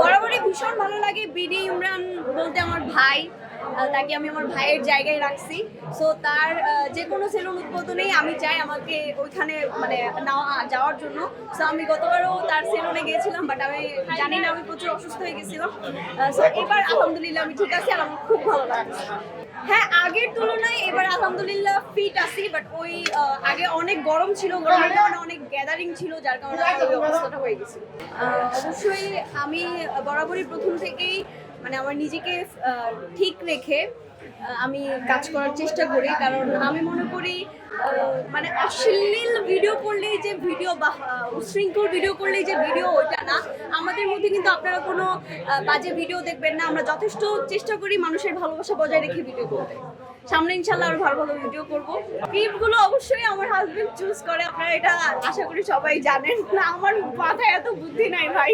বরাবরই ভীষণ ভালো লাগে বিডি ইমরান বলতে আমার ভাই তাকে আমি আমার ভাইয়ের জায়গায় রাখছি। সো তার যে কোনো সেলুন উদ্বোধনেই আমি চাই আমাকে ওইখানে মানে যাওয়ার জন্য। সো আমি গতবারও তার সেলুনে গিয়েছিলাম বাট আমি জানি না, আমি প্রচুর অসুস্থ হয়ে গেছিলাম। সো এবার আলহামদুলিল্লাহ আমি ঠিক আছি, আর আমার খুব ভালো লাগছে। হ্যাঁ আগের তুলনায় এবার আলহামদুলিল্লাহ ফিট আছি বাট ওই আগে অনেক গরম ছিল গরমের কারণে অনেক গ্যাদারিং ছিল যার কারণে ওই অবস্থাটা হয়ে গেছিল অবশ্যই আমি বরাবরই প্রথম থেকেই মানে আমার নিজেকে ঠিক রেখে আমি কাজ করার চেষ্টা করি কারণ আমি মনে করি মানে অশ্লীল ভিডিও করলেই যে ভিডিও বা উশৃঙ্খল ভিডিও করলেই যে ভিডিও ওইটা না। আমাদের মধ্যে কিন্তু আপনারা কোনো বাজে ভিডিও দেখবেন না। আমরা যথেষ্ট চেষ্টা করি মানুষের ভালোবাসা বজায় রেখে ভিডিও করতে। সামনে ইনশাল্লাহ আরও ভালো ভালো ভিডিও করব। ক্লিপগুলো অবশ্যই আমার হাজবেন্ড চুজ করে। আপনারা এটা আশা করি সবাই জানেন। না, আমার মাথায় এত বুদ্ধি নাই ভাই।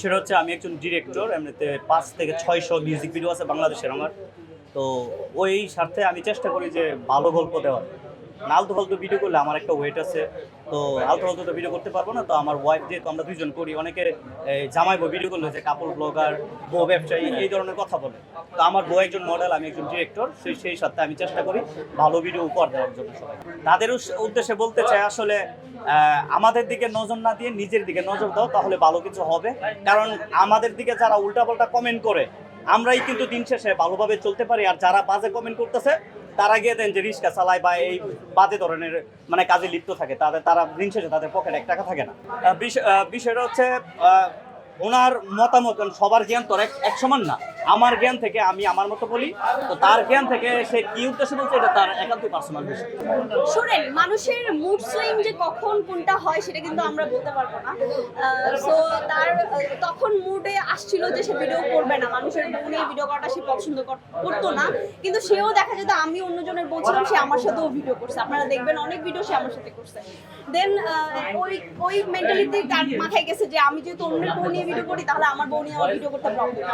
সেটা হচ্ছে আমি একজন ডিরেক্টর এমনিতে পাঁচ থেকে ছয়শো মিউজিক ভিডিও আছে বাংলাদেশের আমার। তো ওই স্বার্থে আমি চেষ্টা করি যে ভালো গল্প দেওয়ার। আলতু ফালতু ভিডিও করলে আমার একটা ওয়েট আছে। তো আলতু ফালতু তো ভিডিও করতে পারব না তো আমার ওয়াইফ যেহেতু আমরা দুইজন করি অনেকে এই, জামাই বউ ভিডিও করলে যে কাপড় ব্লগার বউ ব্যবসায়ী এই ধরনের কথা বলে। তো আমার বউ একজন মডেল আমি একজন ডিরেক্টর সেই সেই সাথে আমি চেষ্টা করি ভালো ভিডিও উপহার দেওয়ার জন্য সবাই। তাদের উদ্দেশ্যে বলতে চাই আসলে আমাদের দিকে নজর না দিয়ে নিজের দিকে নজর দাও তাহলে ভালো কিছু হবে। কারণ আমাদের দিকে যারা উল্টাপাল্টা কমেন্ট করে আমরাই কিন্তু দিন শেষে ভালোভাবে চলতে পারি আর যারা বাজে কমেন্ট করতেছে তারা গিয়ে দেন যে রিক্সা চালায় বা এই বাজে ধরনের মানে কাজে লিপ্ত থাকে, তাদের, তারা দিন শেষে তাদের পকেটে এক টাকা থাকে না। বিষয়টা হচ্ছে ওনার মতামত সবার জ্ঞান তোর এক সমান না। আমার জ্ঞান থেকে আমি আমার মতো বলি। তো তার জ্ঞান থেকে সে কি উদ্দেশ্য বলছে, এটা তার একান্ত পার্সোনাল বিষয় শুনেন, মানুষের মুড সুইং যে কখন কোনটা হয় সেটা কিন্তু আমরা বলতে পারব না। সো তার তখন মুডে আসছিল যে সে ভিডিও করবে না। মানুষের নিয়ে ভিডিও করাটা সে পছন্দ কর- করতো না। কিন্তু সেও দেখা যেত আমি অন্যজনের বলছিলাম, সে আমার সাথেও ভিডিও করছে। আপনারা দেখবেন অনেক ভিডিও সে আমার সাথে করছে। দেন ওই ওই মেন্টালিটি তার মাথায় গেছে যে আমি যেহেতু অন্যের বউ নিয়ে ভিডিও করি, তাহলে আমার বউ নিয়ে আমার ভিডিও করতে প্রবলেম